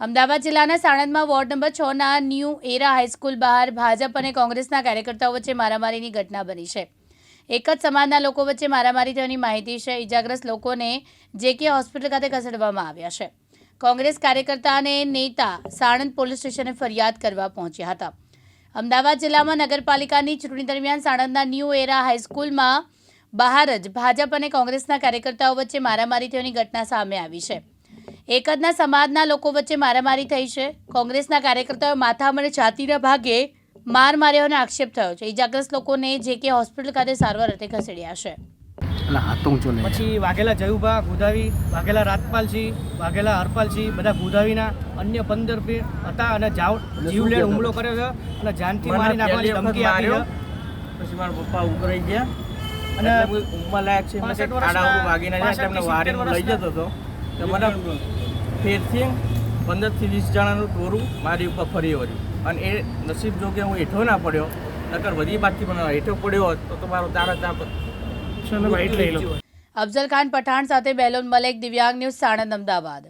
અમદાવાદ જિલ્લાના સાણંદમાં ward number છ ના ન્યૂ એરા હાઈસ્કૂલ બહાર ભાજપ અને કોંગ્રેસના કાર્યકર્તાઓ વચ્ચે મારામારીની ઘટના બની છે. એક જ સમાજના લોકો વચ્ચે મારામારી થવાની માહિતી છે. ઇજાગ્રસ્ત લોકોને જેકે હોસ્પિટલ ખાતે ખસેડવામાં આવ્યા છે. કોંગ્રેસ કાર્યકર્તા અને નેતા સાણંદ પોલીસ સ્ટેશને ફરિયાદ કરવા પહોંચ્યા હતા. અમદાવાદ જિલ્લામાં નગરપાલિકાની ચૂંટણી દરમિયાન સાણંદના ન્યૂ એરા હાઈસ્કૂલમાં બહાર જ ભાજપ અને કોંગ્રેસના કાર્યકર્તાઓ વચ્ચે મારામારી થવાની ઘટના સામે આવી છે. એક જના સમાજના લોકો વચ્ચે મારામારી થઈ છે. કોંગ્રેસના કાર્યકર્તાઓએ માથા અને છાતીના ભાગે માર માર્યાનો આક્ષેપ થયો છે. ઇજાગ્રસ્ત લોકોને જે કે હોસ્પિટલ ખાતે સારવાર અર્થે ખસેડ્યા છે. પછી વાઘેલા જયુભા ગોધાવી વાઘેલા રાજપાલસિંહ વાઘેલા હરપાલસિંહ બધા ગોધાવીના અન્ય પંદર હતા અને જાવ જીવલેણ હુમલો કર્યો છે અને જાનથી મારી નાખવાની ધમકી આપી પછી મારા પપ્પા ઉભરાઈ ગયા. અને ઉંમર લાયક છે. એમને કંઈક 65 ખાડાઓ વાગીને લઈ જતો હતો. મને ફેરથી પંદરથી વીસ જણાનું ટોરું મારી ઉપર ફરી વળ્યું. અને એ નસીબ જોગે હું હેઠો ના પડ્યો નકર વધી બાકી પણ હેઠો પડ્યો હોત તો તમારો તારા ત્યાં. અફઝલ ખાન પઠાણ સાથે બેલોન મલેક દિવ્યાંગ ન્યૂઝ સાણંદ અમદાવાદ.